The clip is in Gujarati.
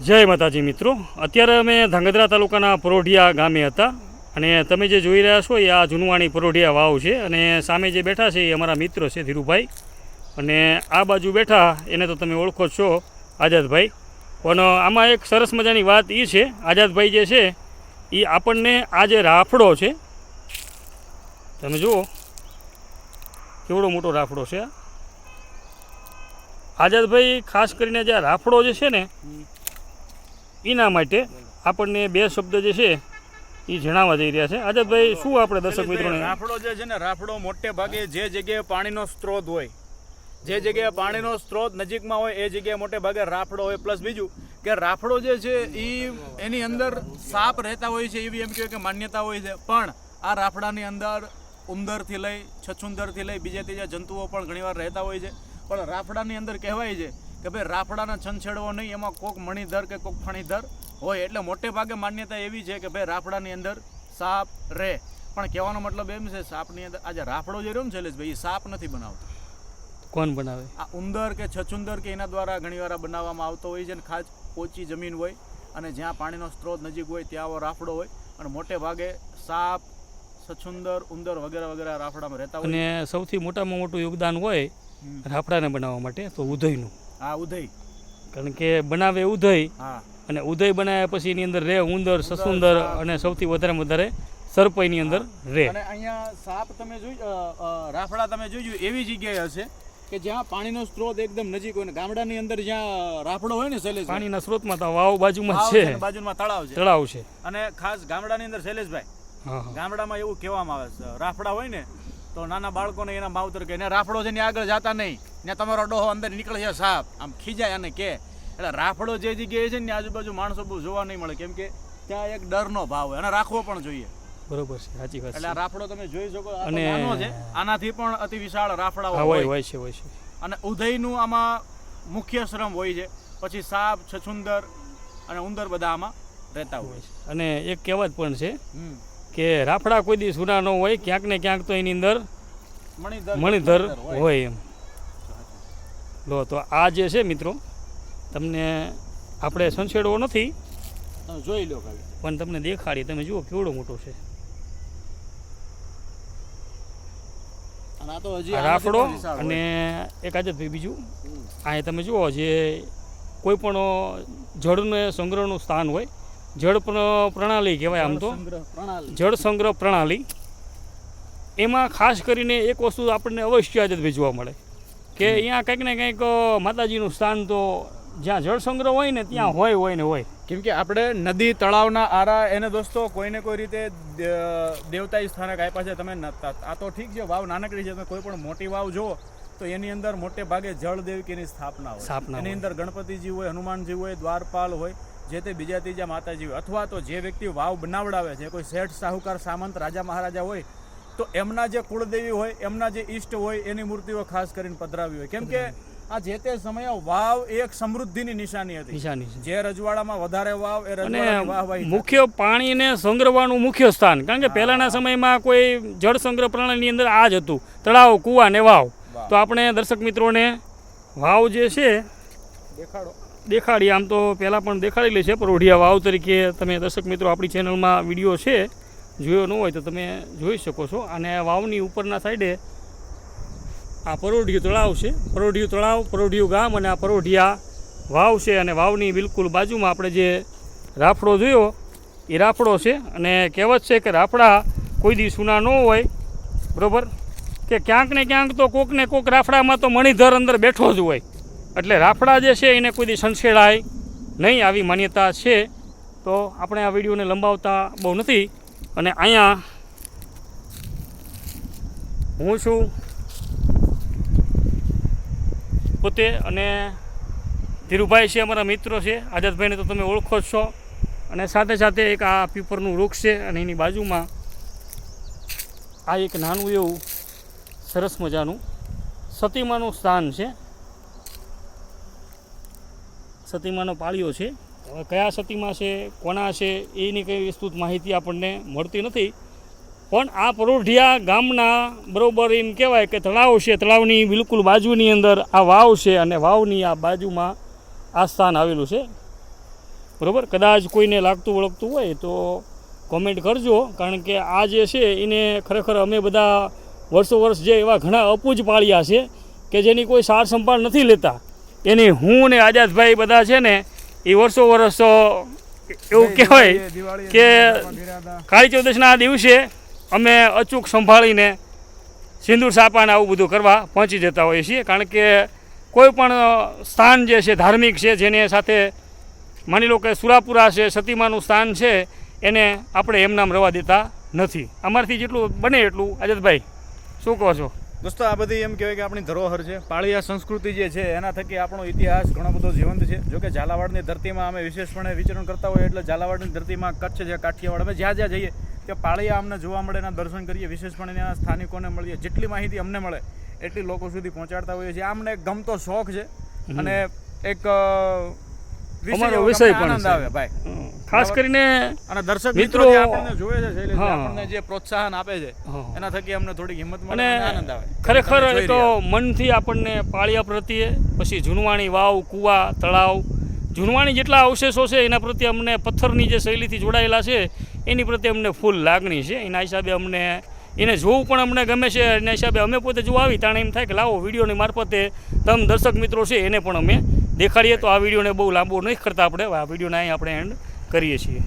જય માતાજી મિત્રો. અત્યારે અમે ધાંગધ્રા તાલુકાના પરોઢિયા ગામે હતા અને તમે જે જોઈ રહ્યા છો એ આ જૂનવાણી પરોઢિયા વાવ છે અને સામે જે બેઠા છે એ અમારા મિત્ર છે ધીરુભાઈ. અને આ બાજુ બેઠા એને તો તમે ઓળખો છો, આઝાદભાઈ. પણ આમાં એક સરસ મજાની વાત એ છે, આઝાદભાઈ જે છે એ આપણને આ જે રાફડો છે, તમે જુઓ, કેવડો મોટો રાફડો છે આઝાદભાઈ, ખાસ કરીને જે રાફડો જે છે ને એના માટે આપણને બે શબ્દ જે છે એ જણાવવા જઈ રહ્યા છે. આઝાદભાઈ શું આપણે દર્શક મિત્રોને રાફડો જે છે ને રાફડો મોટે ભાગે જે જગ્યાએ પાણીનો સ્ત્રોત હોય જે જગ્યાએ પાણીનો સ્ત્રોત નજીકમાં હોય એ જગ્યાએ મોટે ભાગે રાફડો હોય. પ્લસ બીજું કે રાફડો જે છે એ એની અંદર સાપ રહેતા હોય છે એવી એમ કહેવાય કે માન્યતા હોય છે. પણ આ રાફડાની અંદર ઉંદરથી લઈ છછુંદરથી લઈ બીજા ત્રીજા જંતુઓ પણ ઘણીવાર રહેતા હોય છે. પણ રાફડાની અંદર કહેવાય છે કે ભાઈ રાફડાને છંછેડવો નહીં એમાં કોક મણીધર કે કોક ફણીધર હોય. એટલે મોટે ભાગે માન્યતા એવી છે કે ભાઈ રાફડાની અંદર સાપ રહે પણ કહેવાનો મતલબ એમ છે સાપની અંદર આજે રાફડો જે રહ્યો ને શૈલેષભાઈ એ સાપ નથી બનાવતો. કોણ બનાવે? આ ઉંદર કે છછુંદર કે એના દ્વારા ઘણીવાર આ બનાવવામાં આવતો હોય છે ને ખાસ ઓછી જમીન હોય અને જ્યાં પાણીનો સ્ત્રોત નજીક હોય ત્યાં આવો રાફડો હોય. અને મોટે ભાગે સાપ છછુંદર ઉંદર વગેરે વગેરે રાફડામાં રહેતા હોય. અને સૌથી મોટામાં મોટું યોગદાન હોય રાફડાને બનાવવા માટે તો ઉધઈનું હા ઉદય. કારણ કે બનાવે ઉધઈ હા. અને ઉદય બનાવ્યા પછી એની અંદર રે ઉંદર સસુંદર અને સૌથી વધારે વધારે સરપ એની અંદર રે. અને અહીંયા સાપ તમે જોઈ રાફડા તમે જોઈજો એવી જગ્યાએ હશે કે જ્યાં પાણીનો સ્ત્રોત એકદમ નજીક હોય ને ગામડાની અંદર જ્યાં રાફડો હોય ને શૈલેષ પાણીના સ્ત્રોતમાં તો વાવ બાજુમાં છે. બાજુમાં તળાવ છે. તળાવ છે. અને ખાસ ગામડાની અંદર શૈલેષભાઈ ગામડામાં એવું કહેવામાં આવે છે રાફડા હોય ને તો નાના બાળકોને એના માવતર કે એને રાફડો છે ને આગળ જતા નહીં. ને તમારો ડોહો અંદર નીકળે છે સાપ. આમ ખીજાય અને કે એટલે રાફડો જે જગ્યાએ છે ને આજુબાજુ માણસો બહુ જોવા નહીં મળે. કેમ કે ત્યાં એક ડરનો ભાવ હોય અને રાખવો પણ જોઈએ. બરોબર છે સાચી વાત એટલે રાફડો તમે જોઈ શકો અને- નાનો છે આનાથી પણ અતિ વિશાળ રાફડા હોય હોય. છે હોય છે. અને ઉદયનું આમાં મુખ્ય શ્રમ હોય છે. પછી સાપ છછુંદર અને ઉંદર બધા આમાં રહેતા હોય છે. અને એક કહેવત પણ છે. કે રાફડા કોઈ દી સુના ન હોય ક્યાંક ને ક્યાંક તો એની અંદર મણિધર હોય. એમ લો તો આ જે છે મિત્રો તમને આપણે સંછેડવો નથી જોઈ લો પણ તમને દેખાડી તમે જુઓ કેવડો મોટો છે રાફડો અને. એક આદતભાઈ બીજું. આ તમે જુઓ જે કોઈ પણ જળને સંગ્રહનું સ્થાન હોય જળ પ્ર- પ્રણાલી કહેવાય આમ તો. પ્રણાલી. જળ સંગ્રહ પ્રણાલી. એમાં ખાસ કરીને એક વસ્તુ આપણને અવશ્ય જ જોવા મળે. કે અહીંયા કંઈક ને કંઈક માતાજીનું સ્થાન તો જ્યાં જળ સંગ્રહ હોય ને ત્યાં હોય હોય ને હોય. કેમ કે આપણે નદી તળાવના આરા એને દોસ્તો કોઈને કોઈ રીતે દેવતાઈ સ્થાનક આપ્યા છે તમે આ તો ઠીક છે વાવ નાનકડી છે તમે કોઈ પણ મોટી વાવ જુઓ તો એની અંદર મોટે ભાગે જળ દેવકીની સ્થાપના હોય. એની અંદર ગણપતિજી હોય હનુમાનજી હોય દ્વારપાલ હોય જે તે બીજા ત્રીજા માતાજી હોય અથવા તો જે વ્યક્તિ વાવ બનાવડાવે છે કોઈ શેઠ સાહુકાર સામંત રાજા મહારાજા હોય તો એમના જે કુળદેવી હોય એમના જે ઈષ્ટ હોય એની મૂર્તિઓ ખાસ કરીને પધરાવી હોય. કેમ કે આ જે તે સમયે વાવ એક સમૃદ્ધિની નિશાની હતી. નિશાની જે રજવાડામાં વધારે વાવ એ રજવાડાની મુખ્ય પાણીને સંગ્રહવાનું મુખ્ય સ્થાન. કારણ કે પહેલાના સમયમાં કોઈ જળ સંગ્રહ પ્રણાલીની અંદર આ જ હતું. તળાવ કૂવા ને વાવ. તો આપણે દર્શક મિત્રોને વાવ જે છે દેખાડો. દેખાડી. આમ તો પહેલાં પણ દેખાડેલી છે પરોઢિયા વાવ તરીકે તમે દર્શક મિત્રો આપણી ચેનલમાં વીડિયો છે, જોયો ન હોય તો તમે જોઈ શકો છો. અને વાવની ઉપરના સાઈડે આ પરોઢિયું તળાવ છે. પરોઢિયું તળાવ, પરોઢિયું ગામ અને આ પરોઢિયા વાવ છે. અને વાવની બિલકુલ બાજુમાં આપણે જે રાફડો જોયો, એ રાફડો છે. અને કહેવત છે કે રાફડા કોઈ દી સુના ન હોય. બરાબર? કે ક્યાંક ને ક્યાંક તો કોક ને કોક રાફડામાં તો મણિધર અંદર બેઠો જ હોય. એટલે રાફડા જે છે, એને કોઈ દી સંછેડાય નહીં. આવી માન્યતા છે. તો આપણે આ વિડીયોને લંબાવતા બહુ નથી. અને અહીંયા હું છું પોતે અને ધીરુભાઈ છે, અમારા મિત્રો છે. આઝાદભાઈને તો તમે ઓળખો જ છો. અને સાથે સાથે એક આ પીપરનું વૃક્ષ છે અને એની બાજુમાં આ એક નાનું એવું સરસ મજાનું સતીમાનું સ્થાન છે. સતીમાનો પાળ્યો છે. હવે કયા સતીમાં છે, કોના છે, એની કંઈ વિસ્તૃત માહિતી આપણને મળતી નથી. પણ આ પરોઢિયા ગામના બરાબર એમ કહેવાય કે તળાવ છે, તળાવની બિલકુલ બાજુની અંદર આ વાવ છે અને વાવની આ બાજુમાં આ સ્થાન આવેલું છે. બરાબર? કદાચ કોઈને લાગતું વળગતું હોય તો કોમેન્ટ કરજો, કારણ કે આ જે છે એને ખરેખર અમે બધા વર્ષો વર્ષ જે એવા ઘણા અપૂજ પાળ્યા છે કે જેની કોઈ સાર સંભાળ નથી લેતા. એની હું ને આઝાદભાઈ બધા છે ને એ વર્ષો વર્ષ એવું કહેવાય કે કાળી ચૌદશના દિવસે અમે અચૂક સંભાળીને સિંદૂર સાપાને આવું બધું કરવા પહોંચી જતા હોઈએ છીએ. કારણ કે કોઈ પણ સ્થાન જે છે ધાર્મિક છે જેને સાથે માની લો કે સુરાપુરા છે સતીમાનું સ્થાન છે એને આપણે એમનામ રવા દેતા નથી. અમારથી જેટલું બને એટલું. આઝાદભાઈ શું કહો છો? દોસ્તો આ બધી એમ કહેવાય કે આપણી ધરોહર છે. પાળિયા સંસ્કૃતિ જે છે એના થકી આપણો ઇતિહાસ ઘણો બધો જીવંત છે. જોકે ઝાલાવાડની ધરતીમાં અમે વિશેષપણે વિચરણ કરતા હોઈએ એટલે ઝાલાવાડની ધરતીમાં કચ્છ છે કાઠિયાવાડ. અમે જ્યાં જ્યાં જઈએ ત્યાં પાળિયા અમને જોવા મળે એના દર્શન કરીએ. વિશેષપણે એના સ્થાનિકોને મળીએ. જેટલી માહિતી અમને મળે એટલી લોકો સુધી પહોંચાડતા હોઈએ છીએ. આ અમને એક ગમતો શોખ છે. અને એક અમારો વિષય પણ આનંદ આવે ભાઈ. ખાસ કરીને અને દર્શક મિત્રો- આપણને જોવે છે શૈલેષ, આપણને જે પ્રોત્સાહન આપે છે એના થકી અમને થોડીક હિંમત મળે આનંદ આવે. ખરેખર એ તો. મનથી આપણને પાળિયા પ્રત્યે પછી જૂનવાણી વાવ કૂવા તળાવ જૂનવાણી જેટલા અવશેષો છે એના પ્રત્યે અમને પથ્થરની જે શૈલીથી જોડાયેલા છે એની પ્રત્યે અમને ફૂલ લાગણી છે. એના હિસાબે અમને એને જોવું પણ અમને ગમે છે એના હિસાબે અમે પોતે જોવા આવી તાણે એમ થાય કે લાવો વિડીયોની મારફતે તમ દર્શક મિત્રો છે એને પણ અમે દેખાડીએ તો આ વિડીયોને બહુ લાંબો નહીં કરતા આપણે, આ વિડીયોને અહીં આપણે એન્ડ કરીએ છીએ.